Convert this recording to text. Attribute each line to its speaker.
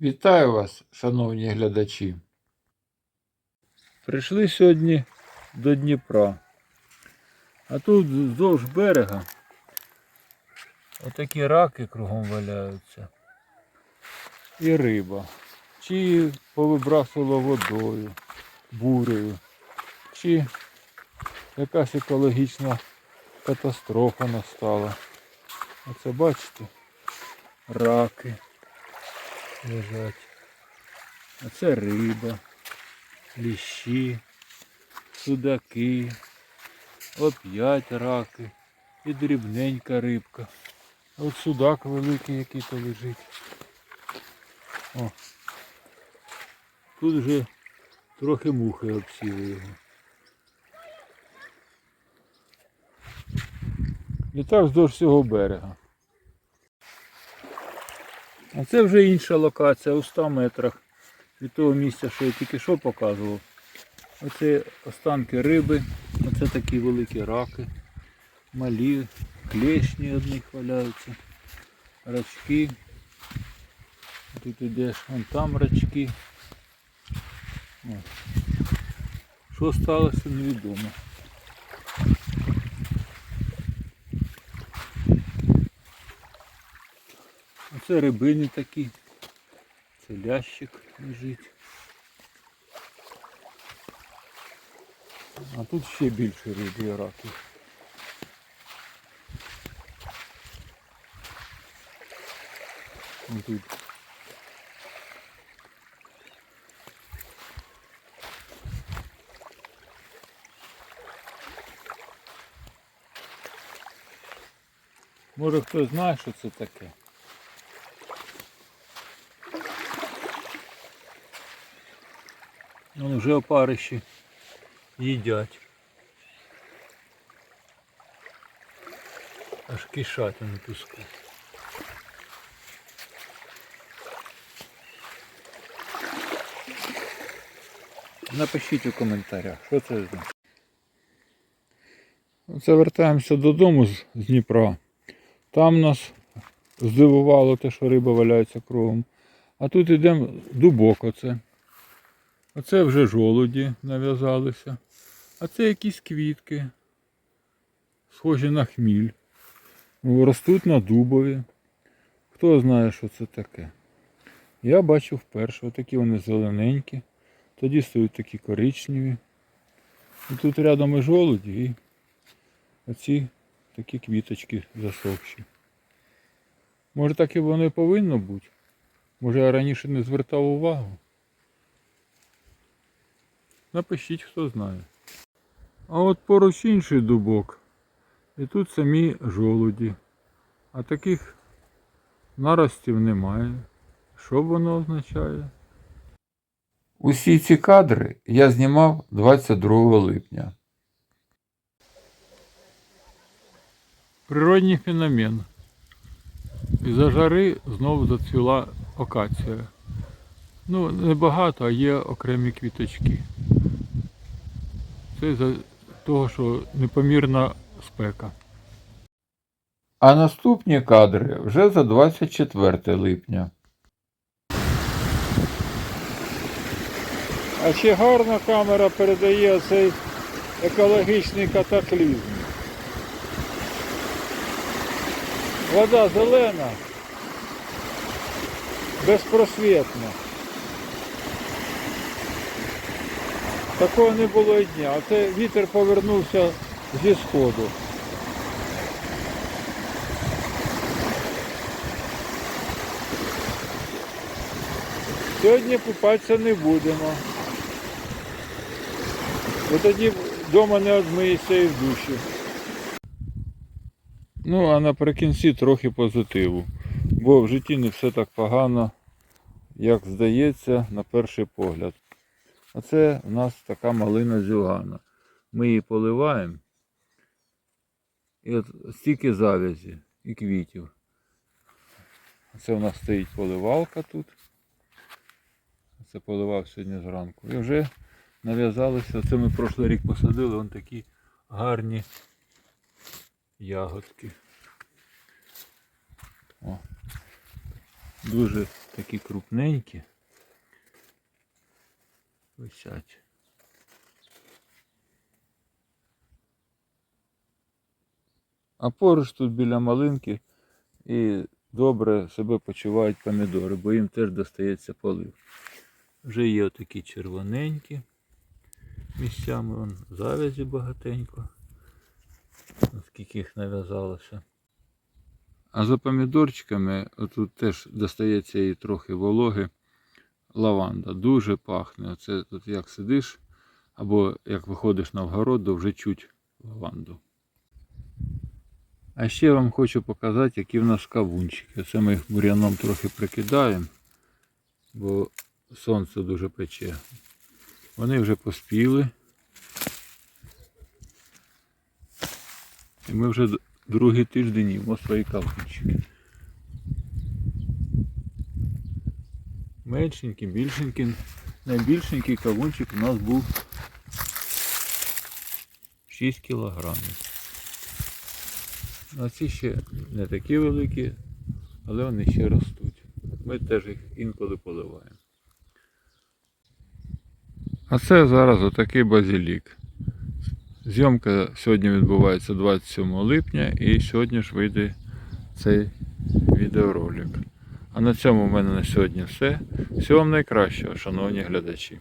Speaker 1: Вітаю вас, шановні глядачі. Прийшли сьогодні до Дніпра. А тут вздовж берега отакі раки кругом валяються. І риба. Чи повибрасувало водою, бурею, чи якась екологічна катастрофа настала. Оце бачите? Раки лежать. А це риба, ліщі, судаки, оп'ять раки і дрібненька рибка. А От судак великий який то лежить. О. Тут вже трохи мухи обсіли його. І так вздовж всього берега. А це вже інша локація у 100 метрах від того місця, що я тільки що показував. Оце останки риби, оце такі великі раки, малі, клешні одних валяються, рачки. Тут ідеш, вон там рачки. Що сталося, невідомо. Оце рибини такі. Це лящик лежить. А тут ще більше риби і. Ось тут. Може хтось знає, що це таке? Ну, вже опариші їдять. Аж кишать на піску. Напишіть у коментарях, що це за. Це вертаємося додому з Дніпра. Там нас здивувало те, що риба валяється кругом. А тут йдемо дубок оце. Оце вже жолуді нав'язалися. А це якісь квітки. Схожі на хміль. Ростуть на дубові. Хто знає, що це таке. Я бачу вперше. Отакі вони зелененькі. Тоді стають такі коричневі. І тут рядом і жолуді і оці такі квіточки засохші. Може так і воно і повинно бути. Може я раніше не звертав увагу. Напишіть, хто знає. А от поруч інший дубок. І тут самі жолуді. А таких наростів немає. Що воно означає? Усі ці кадри я знімав 22 липня. Природній феномен. Із-за жари знову зацвіла акація. Ну, небагато, а є окремі квіточки. Це за того, що непомірна спека. А наступні кадри вже за 24 липня. А ще гарна камера передає цей екологічний катаклізм. Вода зелена, безпросвітна. Такого не було і дня. А це вітер повернувся зі сходу. Сьогодні купатися не будемо. Бо тоді вдома не одмиєшся і в душі. Ну, а наприкінці трохи позитиву. Бо в житті не все так погано, як здається, на перший погляд. Оце у нас така малина зюгана. Ми її поливаємо. І от стільки завязі і квітів. Це у нас стоїть поливалка тут. Це поливав сьогодні зранку. І вже нав'язалися. Це ми прошлий рік посадили, вон такі гарні ягодки. О. Дуже такі крупненькі. Висять. А поруч тут біля малинки і добре себе почувають помідори, бо їм теж достається полив. Вже є такі червоненькі місцями, вон завязі багатенько. Наскільки їх нав'язалося. А за помідорчиками тут теж достається і трохи вологи. Лаванда дуже пахне. Оце тут як сидиш, або як виходиш на вгород, то вже чуть лаванду. А ще вам хочу показати, які в нас кавунчики. Це ми їх бур'яном трохи прикидаємо, бо сонце дуже пече. Вони вже поспіли. І ми вже другий тиждень їмо свої кавунчики. Меншенький, більшенький. Найбільшенький кавунчик у нас був 6 кілограмів. А ці ще не такі великі, але вони ще ростуть. Ми теж їх інколи поливаємо. А це зараз отакий базилік. Зйомка сьогодні відбувається 27 липня і сьогодні ж вийде цей відеоролик. А на цьому в мене на сьогодні все. Всього вам найкращого, шановні глядачі.